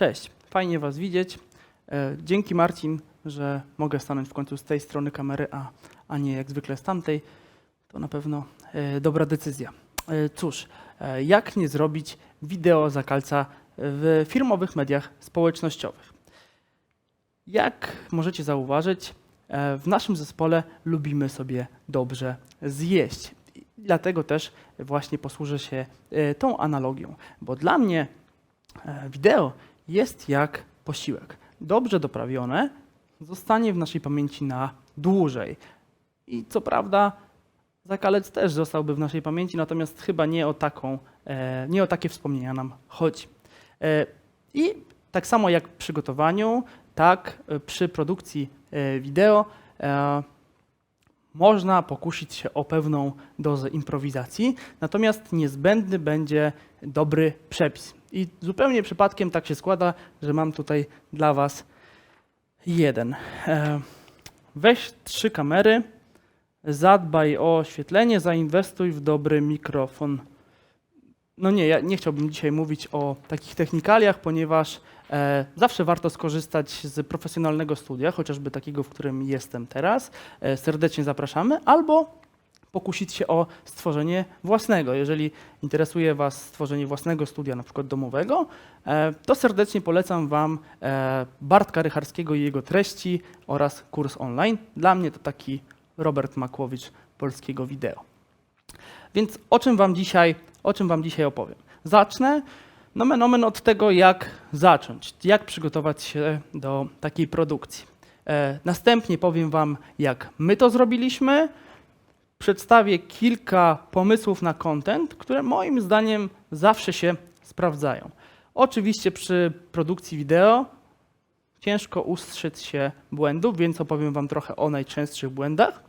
Cześć, fajnie Was widzieć. E, Dzięki Marcin, że mogę stanąć w końcu z tej strony kamery, a, a nie jak zwykle z tamtej. To na pewno e, dobra decyzja. E, Cóż, jak nie zrobić wideo zakalca w firmowych mediach społecznościowych? Jak możecie zauważyć, w naszym zespole lubimy sobie dobrze zjeść. Dlatego też właśnie posłużę się tą analogią, bo dla mnie wideo jest jak posiłek. Dobrze doprawione zostanie w naszej pamięci na dłużej. I co prawda, zakalec też zostałby w naszej pamięci, natomiast chyba nie o, taką, e, nie o takie wspomnienia nam chodzi. E, I tak samo jak w przygotowaniu, tak e, przy produkcji wideo można pokusić się o pewną dozę improwizacji, natomiast niezbędny będzie dobry przepis. I zupełnie przypadkiem tak się składa, że mam tutaj dla Was jeden. E, Weź trzy kamery, zadbaj o oświetlenie, zainwestuj w dobry mikrofon. No nie, ja nie chciałbym dzisiaj mówić o takich technikaliach, ponieważ e, zawsze warto skorzystać z profesjonalnego studia, chociażby takiego, w którym jestem teraz. E, serdecznie zapraszamy, albo pokusić się o stworzenie własnego. Jeżeli interesuje Was stworzenie własnego studia, na przykład domowego, e, to serdecznie polecam Wam e, Bartka Rycharskiego i jego treści oraz kurs online. Dla mnie to taki Robert Makłowicz polskiego wideo. Więc o czym Wam dzisiaj, o czym wam dzisiaj opowiem? Zacznę nomen omen od tego, jak zacząć, jak przygotować się do takiej produkcji. E, następnie powiem Wam, jak my to zrobiliśmy, przedstawię kilka pomysłów na content, które moim zdaniem zawsze się sprawdzają. Oczywiście przy produkcji wideo ciężko ustrzec się błędów, więc opowiem Wam trochę o najczęstszych błędach.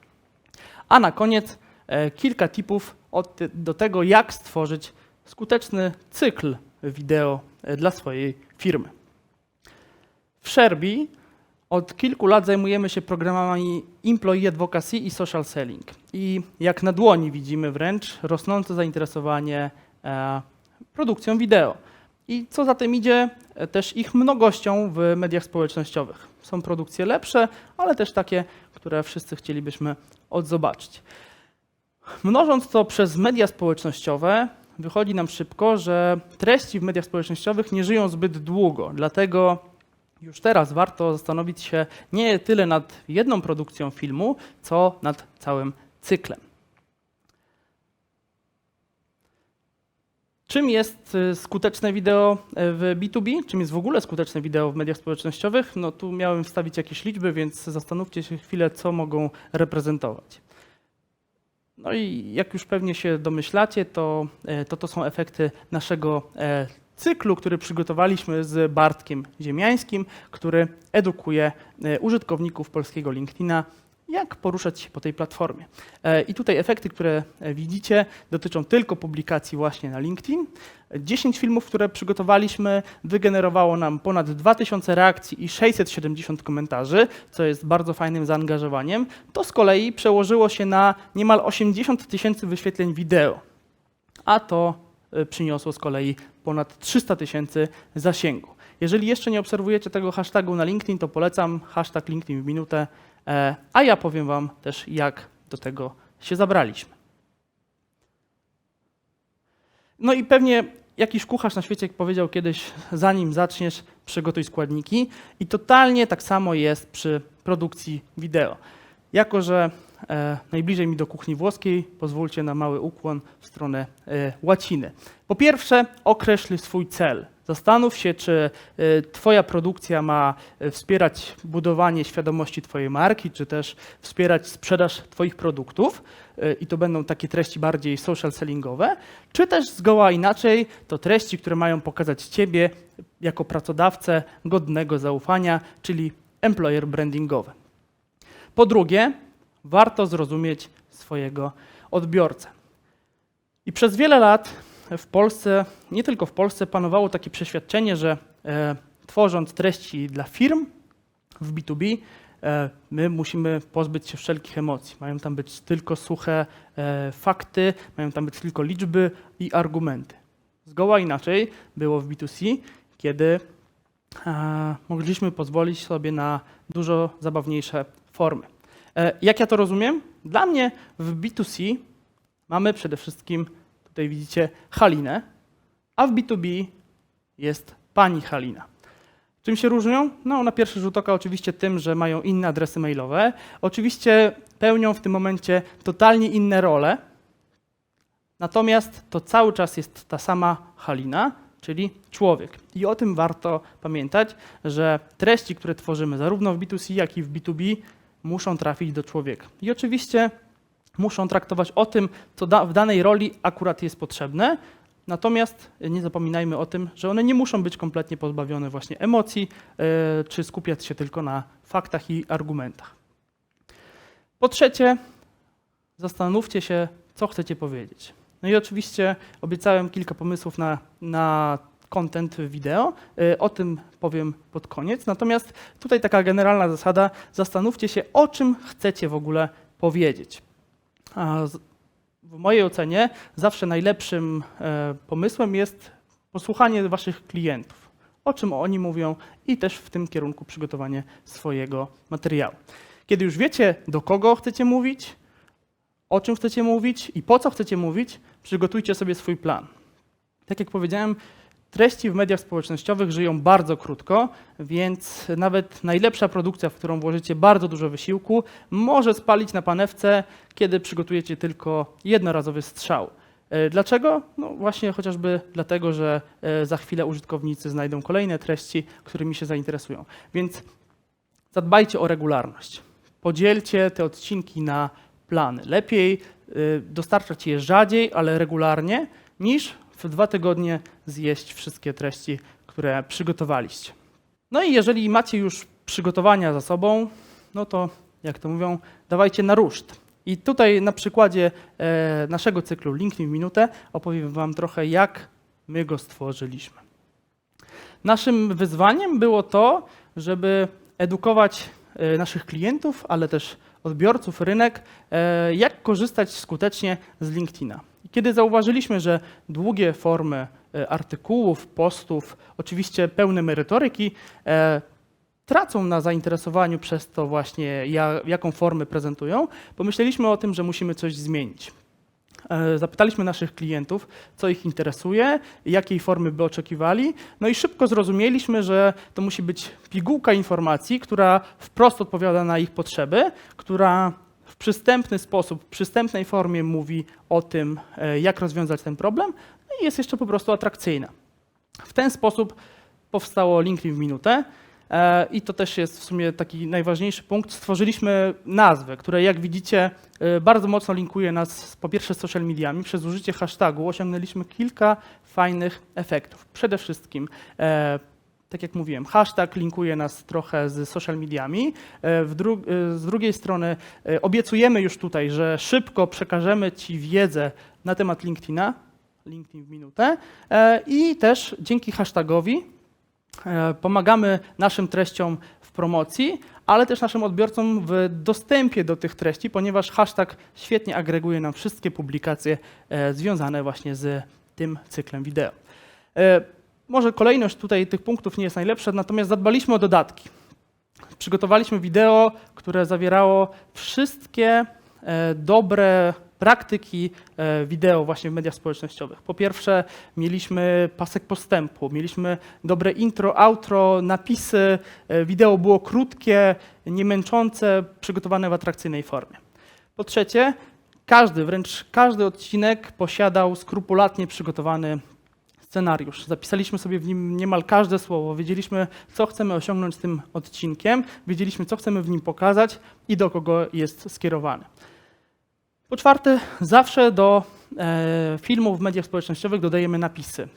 A na koniec e, kilka tipów do tego, jak stworzyć skuteczny cykl wideo e, dla swojej firmy. W Sherby od kilku lat zajmujemy się programami Employee Advocacy i Social Selling. I jak na dłoni widzimy wręcz rosnące zainteresowanie e, produkcją wideo. I co za tym idzie, e, też ich mnogością w mediach społecznościowych. Są produkcje lepsze, ale też takie, które wszyscy chcielibyśmy odzobaczyć. Mnożąc to przez media społecznościowe, wychodzi nam szybko, że treści w mediach społecznościowych nie żyją zbyt długo. Dlatego już teraz warto zastanowić się nie tyle nad jedną produkcją filmu, co nad całym cyklem. Czym jest y, skuteczne wideo e, w B2B? Czym jest w ogóle skuteczne wideo w mediach społecznościowych? No tu miałem wstawić jakieś liczby, więc zastanówcie się chwilę, co mogą reprezentować. No i jak już pewnie się domyślacie, to e, to, to są efekty naszego e, cyklu, który przygotowaliśmy z Bartkiem Ziemiańskim, który edukuje e, użytkowników polskiego LinkedIna, jak poruszać się po tej platformie. E, I tutaj efekty, które e, widzicie, dotyczą tylko publikacji właśnie na LinkedIn. 10 filmów, które przygotowaliśmy, wygenerowało nam ponad 2000 reakcji i 670 komentarzy, co jest bardzo fajnym zaangażowaniem. To z kolei przełożyło się na niemal 80 tysięcy wyświetleń wideo, a to przyniosło z kolei ponad 300 tysięcy zasięgu. Jeżeli jeszcze nie obserwujecie tego hashtagu na LinkedIn, to polecam hashtag LinkedIn w minutę, e, a ja powiem Wam też, jak do tego się zabraliśmy. No i pewnie jakiś kucharz na świecie powiedział kiedyś, zanim zaczniesz, przygotuj składniki. I totalnie tak samo jest przy produkcji wideo. Jako, że e, najbliżej mi do kuchni włoskiej, pozwólcie na mały ukłon w stronę e, łaciny. Po pierwsze, określ swój cel. Zastanów się, czy e, Twoja produkcja ma e, wspierać budowanie świadomości Twojej marki, czy też wspierać sprzedaż Twoich produktów, e, i to będą takie treści bardziej social sellingowe, czy też zgoła inaczej, to treści, które mają pokazać Ciebie jako pracodawcę godnego zaufania, czyli employer brandingowe. Po drugie, warto zrozumieć swojego odbiorcę. I przez wiele lat w Polsce, nie tylko w Polsce, panowało takie przeświadczenie, że e, tworząc treści dla firm w B2B, e, my musimy pozbyć się wszelkich emocji. Mają tam być tylko suche e, fakty, mają tam być tylko liczby i argumenty. Zgoła inaczej było w B2C, kiedy e, mogliśmy pozwolić sobie na dużo zabawniejsze formy. E, Jak ja to rozumiem? Dla mnie w B2C mamy przede wszystkim, tutaj widzicie, Halinę, a w B2B jest pani Halina. Czym się różnią? No, na pierwszy rzut oka oczywiście tym, że mają inne adresy mailowe. Oczywiście pełnią w tym momencie totalnie inne role. Natomiast to cały czas jest ta sama Halina, czyli człowiek. I o tym warto pamiętać, że treści, które tworzymy zarówno w B2C, jak i w B2B, muszą trafić do człowieka. I oczywiście muszą traktować o tym, co da, w danej roli akurat jest potrzebne. Natomiast nie zapominajmy o tym, że one nie muszą być kompletnie pozbawione właśnie emocji, yy, czy skupiać się tylko na faktach i argumentach. Po trzecie, zastanówcie się, co chcecie powiedzieć. No i oczywiście obiecałem kilka pomysłów na, na content wideo. Y, O tym powiem pod koniec. Natomiast tutaj taka generalna zasada: zastanówcie się, o czym chcecie w ogóle powiedzieć. W mojej ocenie zawsze najlepszym e, pomysłem jest posłuchanie waszych klientów, o czym oni mówią i też w tym kierunku przygotowanie swojego materiału. Kiedy już wiecie, do kogo chcecie mówić, o czym chcecie mówić i po co chcecie mówić, przygotujcie sobie swój plan. Tak jak powiedziałem, treści w mediach społecznościowych żyją bardzo krótko, więc nawet najlepsza produkcja, w którą włożycie bardzo dużo wysiłku, może spalić na panewce, kiedy przygotujecie tylko jednorazowy strzał. E, Dlaczego? No właśnie chociażby dlatego, że e, za chwilę użytkownicy znajdą kolejne treści, którymi się zainteresują. Więc zadbajcie o regularność. Podzielcie te odcinki na plany. Lepiej y, dostarczać je rzadziej, ale regularnie, niż w dwa tygodnie zjeść wszystkie treści, które przygotowaliście. No i jeżeli macie już przygotowania za sobą, no to jak to mówią, dawajcie na ruszt. I tutaj na przykładzie e, naszego cyklu LinkedIn w minutę opowiem Wam trochę, jak my go stworzyliśmy. Naszym wyzwaniem było to, żeby edukować e, naszych klientów, ale też odbiorców, rynek, e, jak korzystać skutecznie z LinkedIna. Kiedy zauważyliśmy, że długie formy e, artykułów, postów, oczywiście pełne merytoryki, e, tracą na zainteresowaniu przez to właśnie, ja, jaką formę prezentują, pomyśleliśmy o tym, że musimy coś zmienić. E, Zapytaliśmy naszych klientów, co ich interesuje, jakiej formy by oczekiwali, no i szybko zrozumieliśmy, że to musi być pigułka informacji, która wprost odpowiada na ich potrzeby, która w przystępny sposób, w przystępnej formie mówi o tym, e, jak rozwiązać ten problem no i jest jeszcze po prostu atrakcyjna. W ten sposób powstało LinkedIn w minutę. E, I to też jest w sumie taki najważniejszy punkt. Stworzyliśmy nazwę, która jak widzicie e, bardzo mocno linkuje nas po pierwsze z social mediami. Przez użycie hashtagu osiągnęliśmy kilka fajnych efektów. Przede wszystkim tak jak mówiłem, hashtag linkuje nas trochę z social mediami. E, dru- e, z drugiej strony e, obiecujemy już tutaj, że szybko przekażemy Ci wiedzę na temat LinkedIna, LinkedIn w minutę i też dzięki hashtagowi pomagamy naszym treściom w promocji, ale też naszym odbiorcom w dostępie do tych treści, ponieważ hashtag świetnie agreguje nam wszystkie publikacje związane właśnie z tym cyklem wideo. Może kolejność tutaj tych punktów nie jest najlepsza, natomiast zadbaliśmy o dodatki. Przygotowaliśmy wideo, które zawierało wszystkie e, dobre praktyki e, wideo właśnie w mediach społecznościowych. Po pierwsze, mieliśmy pasek postępu, mieliśmy dobre intro, outro, napisy, e, wideo było krótkie, niemęczące, przygotowane w atrakcyjnej formie. Po trzecie, każdy, wręcz każdy odcinek posiadał skrupulatnie przygotowany scenariusz. Zapisaliśmy sobie w nim niemal każde słowo, wiedzieliśmy, co chcemy osiągnąć tym odcinkiem, wiedzieliśmy, co chcemy w nim pokazać i do kogo jest skierowany. Po czwarte, zawsze do e, filmów w mediach społecznościowych dodajemy napisy.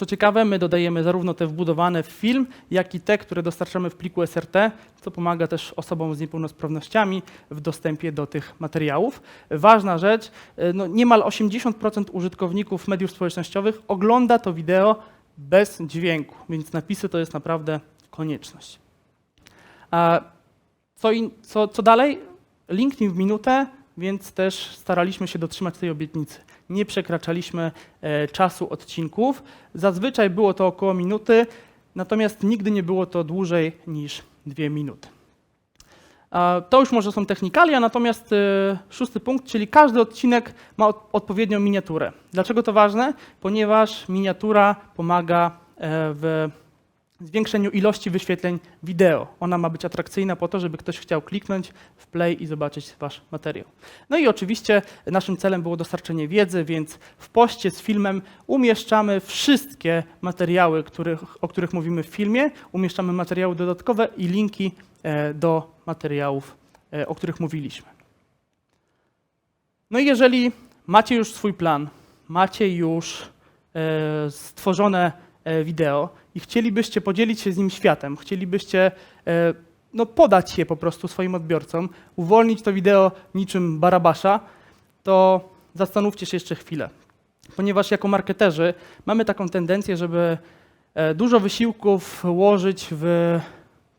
Co ciekawe, my dodajemy zarówno te wbudowane w film, jak i te, które dostarczamy w pliku SRT, co pomaga też osobom z niepełnosprawnościami w dostępie do tych materiałów. Ważna rzecz, e, no niemal 80% użytkowników mediów społecznościowych ogląda to wideo bez dźwięku, więc napisy to jest naprawdę konieczność. Co, in, co, co dalej? LinkedIn w minutę, więc też staraliśmy się dotrzymać tej obietnicy. Nie przekraczaliśmy e, czasu odcinków. Zazwyczaj było to około minuty, natomiast nigdy nie było to dłużej niż dwie minuty. To już może są technikalia, natomiast y, szósty punkt, czyli każdy odcinek ma od- odpowiednią miniaturę. Dlaczego to ważne? Ponieważ miniatura pomaga e, w zwiększeniu ilości wyświetleń wideo. Ona ma być atrakcyjna po to, żeby ktoś chciał kliknąć w play i zobaczyć wasz materiał. No i oczywiście naszym celem było dostarczenie wiedzy, więc w poście z filmem umieszczamy wszystkie materiały, których, o których mówimy w filmie, umieszczamy materiały dodatkowe i linki e, do materiałów, e, o których mówiliśmy. No i jeżeli macie już swój plan, macie już e, stworzone wideo i chcielibyście podzielić się z nim światem, chcielibyście e, no, podać je po prostu swoim odbiorcom, uwolnić to wideo niczym barabasza, to zastanówcie się jeszcze chwilę. Ponieważ jako marketerzy mamy taką tendencję, żeby e, dużo wysiłków łożyć w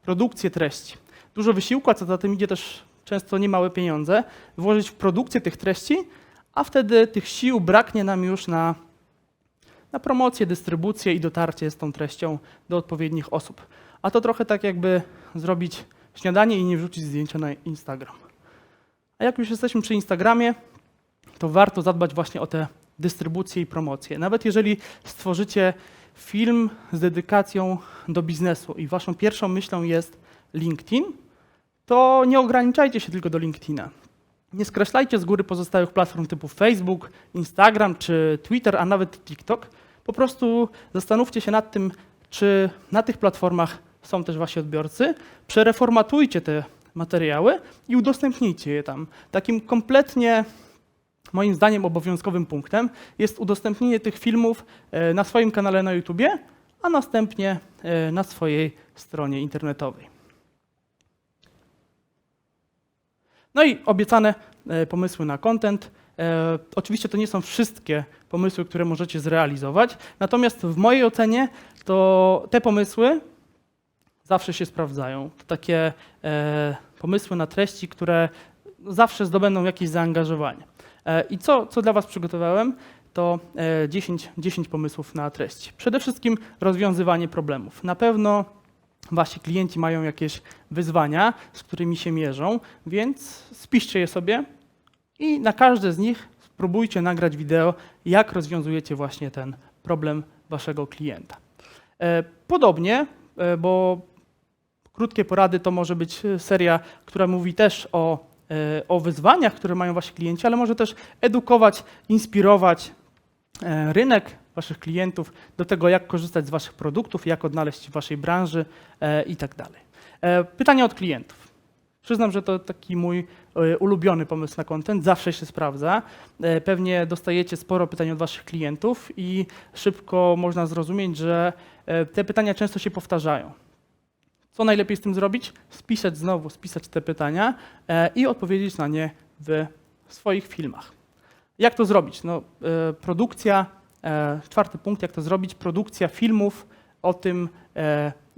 produkcję treści. Dużo wysiłku, a co za tym idzie też często niemałe pieniądze, włożyć w produkcję tych treści, a wtedy tych sił braknie nam już na, na promocję, dystrybucję i dotarcie z tą treścią do odpowiednich osób. A to trochę tak jakby zrobić śniadanie i nie wrzucić zdjęcia na Instagram. A jak już jesteśmy przy Instagramie, to warto zadbać właśnie o tę dystrybucję i promocję. Nawet jeżeli stworzycie film z dedykacją do biznesu i waszą pierwszą myślą jest LinkedIn, to nie ograniczajcie się tylko do LinkedIna. Nie skreślajcie z góry pozostałych platform typu Facebook, Instagram czy Twitter, a nawet TikTok. Po prostu zastanówcie się nad tym, czy na tych platformach są też wasi odbiorcy. Przereformatujcie te materiały i udostępnijcie je tam. Takim kompletnie moim zdaniem obowiązkowym punktem jest udostępnienie tych filmów e, na swoim kanale na YouTubie, a następnie e, na swojej stronie internetowej. No i obiecane e, pomysły na content. E, Oczywiście to nie są wszystkie pomysły, które możecie zrealizować, natomiast w mojej ocenie to te pomysły zawsze się sprawdzają. To takie e, pomysły na treści, które zawsze zdobędą jakieś zaangażowanie. E, I co, co dla Was przygotowałem, to e, 10, 10 pomysłów na treść. Przede wszystkim rozwiązywanie problemów. Na pewno Wasi klienci mają jakieś wyzwania, z którymi się mierzą, więc spiszcie je sobie i na każde z nich spróbujcie nagrać wideo, jak rozwiązujecie właśnie ten problem Waszego klienta. E, Podobnie, e, bo krótkie porady to może być e, seria, która mówi też o, o wyzwaniach, które mają wasi klienci, ale może też edukować, inspirować rynek waszych klientów do tego, jak korzystać z waszych produktów, jak odnaleźć w waszej branży e, i tak Pytania od klientów. Przyznam, że to taki mój e, ulubiony pomysł na content, zawsze się sprawdza. E, Pewnie dostajecie sporo pytań od waszych klientów i szybko można zrozumieć, że e, te pytania często się powtarzają. Co najlepiej z tym zrobić? Spisać znowu, spisać te pytania i odpowiedzieć na nie w swoich filmach. Jak to zrobić? No, produkcja, czwarty punkt, jak to zrobić? Produkcja filmów o tym,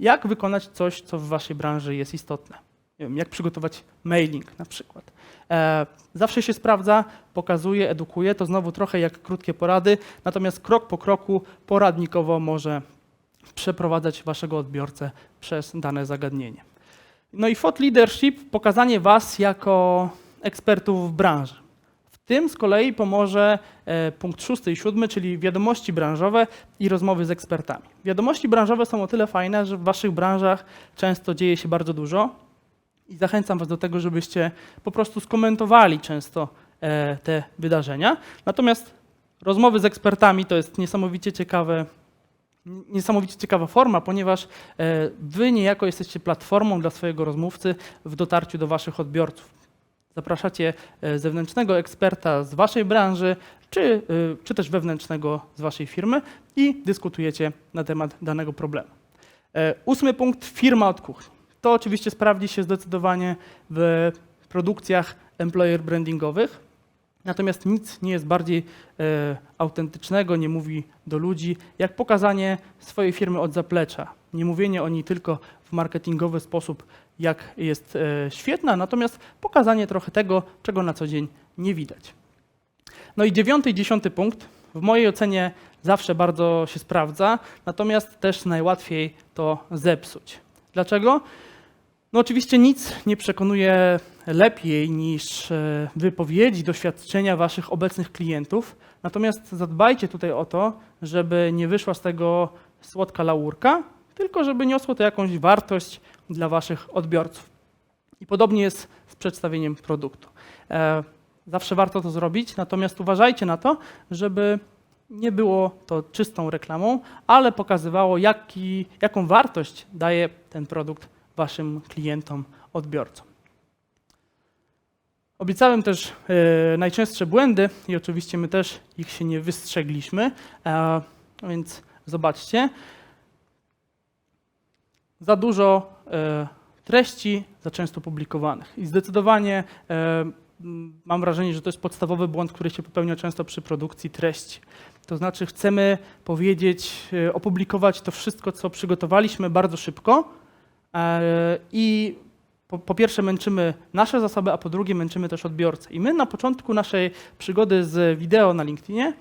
jak wykonać coś, co w waszej branży jest istotne. Nie wiem, jak przygotować mailing na przykład. E, zawsze się sprawdza, pokazuje, edukuje, to znowu trochę jak krótkie porady, natomiast krok po kroku poradnikowo może przeprowadzać waszego odbiorcę przez dane zagadnienie. No i thought leadership, pokazanie was jako ekspertów w branży. W tym z kolei pomoże e, punkt szósty i siódmy, czyli wiadomości branżowe i rozmowy z ekspertami. Wiadomości branżowe są o tyle fajne, że w waszych branżach często dzieje się bardzo dużo i zachęcam was do tego, żebyście po prostu skomentowali często e, te wydarzenia. Natomiast rozmowy z ekspertami to jest niesamowicie ciekawe niesamowicie ciekawa forma, ponieważ e, wy niejako jesteście platformą dla swojego rozmówcy w dotarciu do waszych odbiorców. Zapraszacie e, zewnętrznego eksperta z waszej branży, czy, czy też wewnętrznego z waszej firmy i dyskutujecie na temat danego problemu. Ósmy punkt, firma od kuchni. To oczywiście sprawdzi się zdecydowanie w produkcjach employer brandingowych, Natomiast nic nie jest bardziej e, autentycznego, nie mówi do ludzi, jak pokazanie swojej firmy od zaplecza. Nie mówienie o niej tylko w marketingowy sposób, jak jest e, świetna, natomiast pokazanie trochę tego, czego na co dzień nie widać. No i dziewiąty i dziesiąty punkt, w mojej ocenie zawsze bardzo się sprawdza, natomiast też najłatwiej to zepsuć. Dlaczego? No oczywiście nic nie przekonuje lepiej niż e, wypowiedzi, doświadczenia waszych obecnych klientów, natomiast zadbajcie tutaj o to, żeby nie wyszła z tego słodka laurka, tylko żeby niosło to jakąś wartość dla waszych odbiorców. I podobnie jest z przedstawieniem produktu. E, Zawsze warto to zrobić, natomiast uważajcie na to, żeby nie było to czystą reklamą, ale pokazywało, jaki, jaką wartość daje ten produkt waszym klientom, odbiorcom. Obiecałem też e, najczęstsze błędy i oczywiście my też ich się nie wystrzegliśmy, e, więc zobaczcie. Za dużo e, treści, za często publikowanych. I zdecydowanie e, mam wrażenie, że to jest podstawowy błąd, który się popełnia często przy produkcji treści. To znaczy chcemy powiedzieć, e, opublikować to wszystko, co przygotowaliśmy bardzo szybko i po, po pierwsze męczymy nasze zasoby, a po drugie męczymy też odbiorcę. I my na początku naszej przygody z wideo na LinkedInie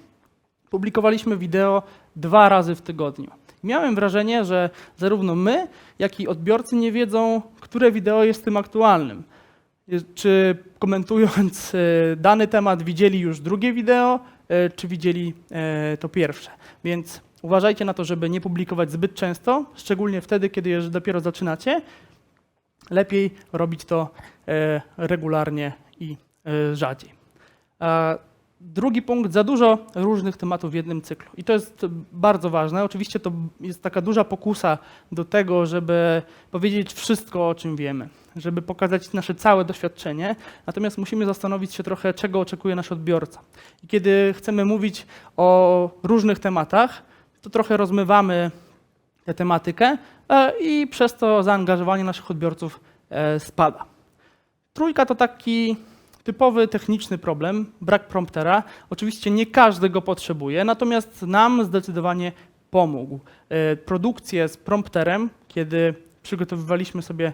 publikowaliśmy wideo dwa razy w tygodniu. Miałem wrażenie, że zarówno my, jak i odbiorcy nie wiedzą, które wideo jest tym aktualnym. Czy komentując e, dany temat widzieli już drugie wideo, e, czy widzieli e, to pierwsze. Więc uważajcie na to, żeby nie publikować zbyt często, szczególnie wtedy, kiedy dopiero zaczynacie. Lepiej robić to e, regularnie i e, rzadziej. Drugi punkt, za dużo różnych tematów w jednym cyklu. I to jest bardzo ważne. Oczywiście to jest taka duża pokusa do tego, żeby powiedzieć wszystko, o czym wiemy, żeby pokazać nasze całe doświadczenie. Natomiast musimy zastanowić się trochę, czego oczekuje nasz odbiorca. I kiedy chcemy mówić o różnych tematach, to trochę rozmywamy tę tematykę e, i przez to zaangażowanie naszych odbiorców e, spada. Trójka to taki typowy techniczny problem, brak promptera. Oczywiście nie każdy go potrzebuje, natomiast nam zdecydowanie pomógł. E, Produkcje z prompterem, kiedy przygotowywaliśmy sobie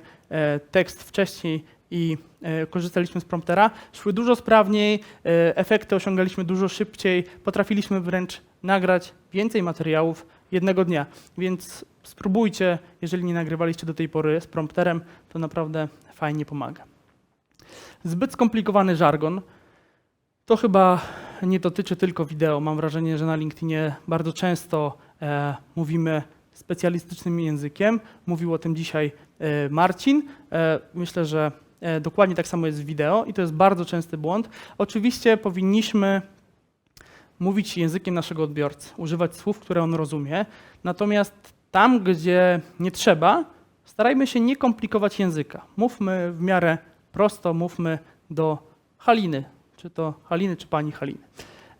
tekst wcześniej i e, korzystaliśmy z promptera, szły dużo sprawniej, e, efekty osiągaliśmy dużo szybciej, potrafiliśmy wręcz nagrać więcej materiałów jednego dnia. Więc spróbujcie, jeżeli nie nagrywaliście do tej pory z prompterem, to naprawdę fajnie pomaga. Zbyt skomplikowany żargon. To chyba nie dotyczy tylko wideo. Mam wrażenie, że na LinkedInie bardzo często e, mówimy specjalistycznym językiem. Mówił o tym dzisiaj e, Marcin. E, myślę, że dokładnie tak samo jest w wideo i to jest bardzo częsty błąd. Oczywiście powinniśmy mówić językiem naszego odbiorcy, używać słów, które on rozumie. Natomiast tam, gdzie nie trzeba, starajmy się nie komplikować języka. Mówmy w miarę prosto, mówmy do Haliny, czy to Haliny, czy pani Haliny.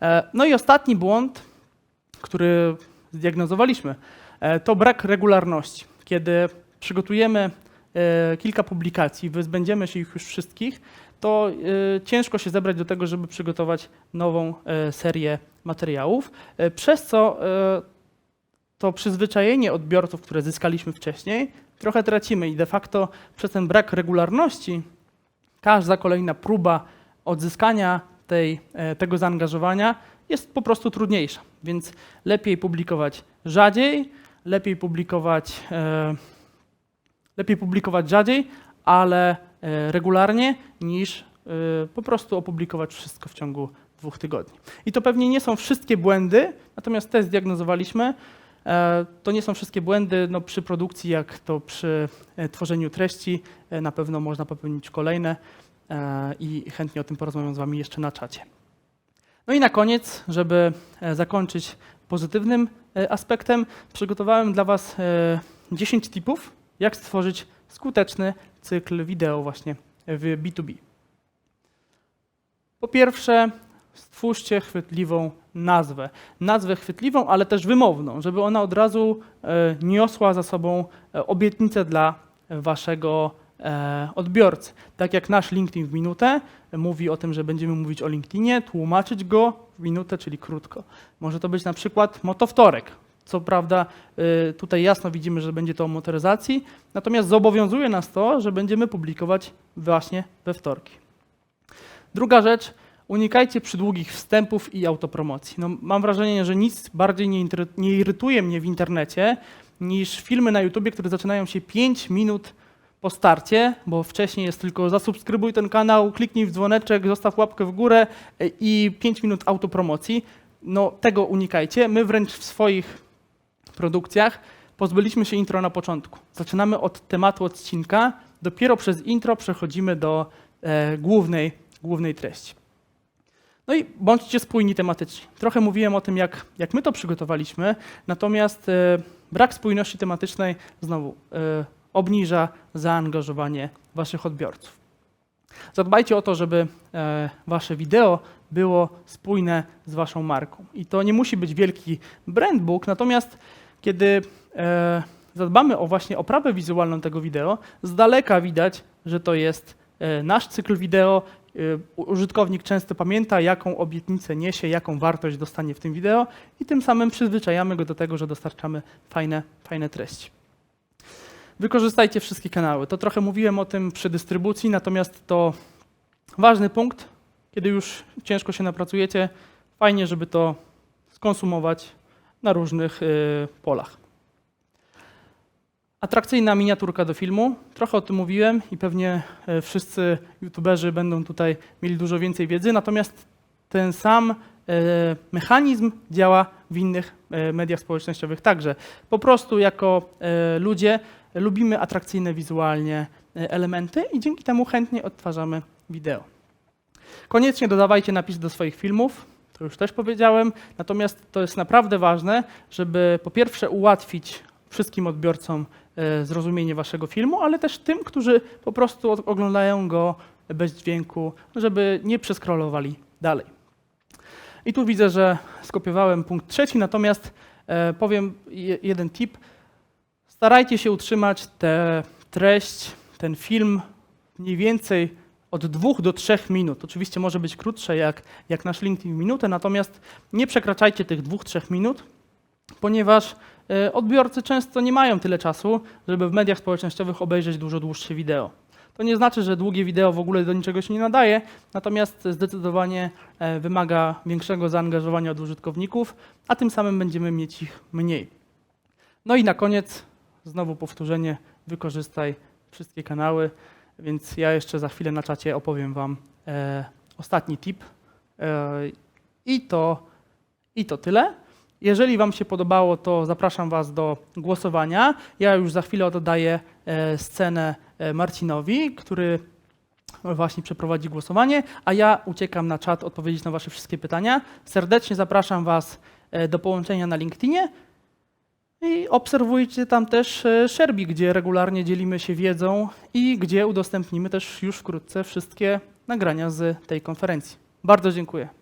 E, No i ostatni błąd, który zdiagnozowaliśmy, e, to brak regularności. Kiedy przygotujemy e, kilka publikacji, wyzbędziemy się ich już wszystkich, to e, ciężko się zebrać do tego, żeby przygotować nową e, serię materiałów, e, przez co e, to przyzwyczajenie odbiorców, które zyskaliśmy wcześniej, trochę tracimy i de facto przez ten brak regularności każda kolejna próba odzyskania tej, e, tego zaangażowania jest po prostu trudniejsza. Więc lepiej publikować rzadziej, lepiej publikować, e, lepiej publikować rzadziej, ale e, regularnie, niż e, po prostu opublikować wszystko w ciągu dwóch tygodni. I to pewnie nie są wszystkie błędy, natomiast te zdiagnozowaliśmy. E, To nie są wszystkie błędy no, przy produkcji, jak to przy tworzeniu treści. Na pewno można popełnić kolejne i chętnie o tym porozmawiam z Wami jeszcze na czacie. No i na koniec, żeby zakończyć pozytywnym aspektem, przygotowałem dla Was e, 10 tipów, jak stworzyć skuteczny cykl wideo właśnie w B2B. Po pierwsze, stwórzcie chwytliwą nazwę. Nazwę chwytliwą, ale też wymowną, żeby ona od razu e, niosła za sobą e, obietnicę dla waszego e, odbiorcy. Tak jak nasz LinkedIn w minutę mówi o tym, że będziemy mówić o LinkedInie, tłumaczyć go w minutę, czyli krótko. Może to być na przykład motowtorek. Co prawda y, tutaj jasno widzimy, że będzie to o motoryzacji, natomiast zobowiązuje nas to, że będziemy publikować właśnie we wtorki. Druga rzecz, Unikajcie przydługich wstępów i autopromocji. No, mam wrażenie, że nic bardziej nie, nie irytuje mnie w internecie niż filmy na YouTubie, które zaczynają się 5 minut po starcie, bo wcześniej jest tylko zasubskrybuj ten kanał, kliknij w dzwoneczek, zostaw łapkę w górę e, i 5 minut autopromocji. No tego unikajcie. My wręcz w swoich produkcjach pozbyliśmy się intro na początku. Zaczynamy od tematu odcinka, dopiero przez intro przechodzimy do e, głównej, głównej treści. No i bądźcie spójni tematycznie. Trochę mówiłem o tym, jak, jak my to przygotowaliśmy, natomiast e, brak spójności tematycznej znowu e, obniża zaangażowanie waszych odbiorców. Zadbajcie o to, żeby e, wasze wideo było spójne z waszą marką. I to nie musi być wielki brandbook, natomiast kiedy e, zadbamy o właśnie oprawę wizualną tego wideo, z daleka widać, że to jest e, nasz cykl wideo. E, użytkownik często pamięta, jaką obietnicę niesie, jaką wartość dostanie w tym wideo i tym samym przyzwyczajamy go do tego, że dostarczamy fajne, fajne treści. Wykorzystajcie wszystkie kanały. To trochę mówiłem o tym przy dystrybucji, natomiast to ważny punkt, kiedy już ciężko się napracujecie, fajnie, żeby to skonsumować na różnych y, polach. Atrakcyjna miniaturka do filmu. Trochę o tym mówiłem i pewnie e, wszyscy youtuberzy będą tutaj mieli dużo więcej wiedzy, natomiast ten sam e, mechanizm działa w innych e, mediach społecznościowych także. Po prostu jako ludzie lubimy atrakcyjne wizualnie elementy i dzięki temu chętnie odtwarzamy wideo. Koniecznie dodawajcie napis do swoich filmów, to już też powiedziałem, natomiast to jest naprawdę ważne, żeby po pierwsze ułatwić wszystkim odbiorcom e, zrozumienie waszego filmu, ale też tym, którzy po prostu oglądają go bez dźwięku, żeby nie przeskrolowali dalej. I tu widzę, że skopiowałem punkt trzeci, natomiast e, powiem je, jeden tip. Starajcie się utrzymać tę treść, ten film mniej więcej od dwóch do trzech minut. Oczywiście może być krótsze jak, jak nasz LinkedIn minutę, natomiast nie przekraczajcie tych dwóch, trzech minut, ponieważ e, odbiorcy często nie mają tyle czasu, żeby w mediach społecznościowych obejrzeć dużo dłuższe wideo. To nie znaczy, że długie wideo w ogóle do niczego się nie nadaje, natomiast zdecydowanie e, wymaga większego zaangażowania od użytkowników, a tym samym będziemy mieć ich mniej. No i na koniec, znowu powtórzenie, wykorzystaj wszystkie kanały, więc ja jeszcze za chwilę na czacie opowiem Wam e, ostatni tip. E, I to, I to tyle. Jeżeli Wam się podobało, to zapraszam Was do głosowania. Ja już za chwilę oddaję e, scenę e, Marcinowi, który właśnie przeprowadzi głosowanie, a ja uciekam na czat odpowiedzieć na Wasze wszystkie pytania. Serdecznie zapraszam Was e, do połączenia na LinkedInie i obserwujcie tam też e, Sherby, gdzie regularnie dzielimy się wiedzą i gdzie udostępnimy też już wkrótce wszystkie nagrania z tej konferencji. Bardzo dziękuję.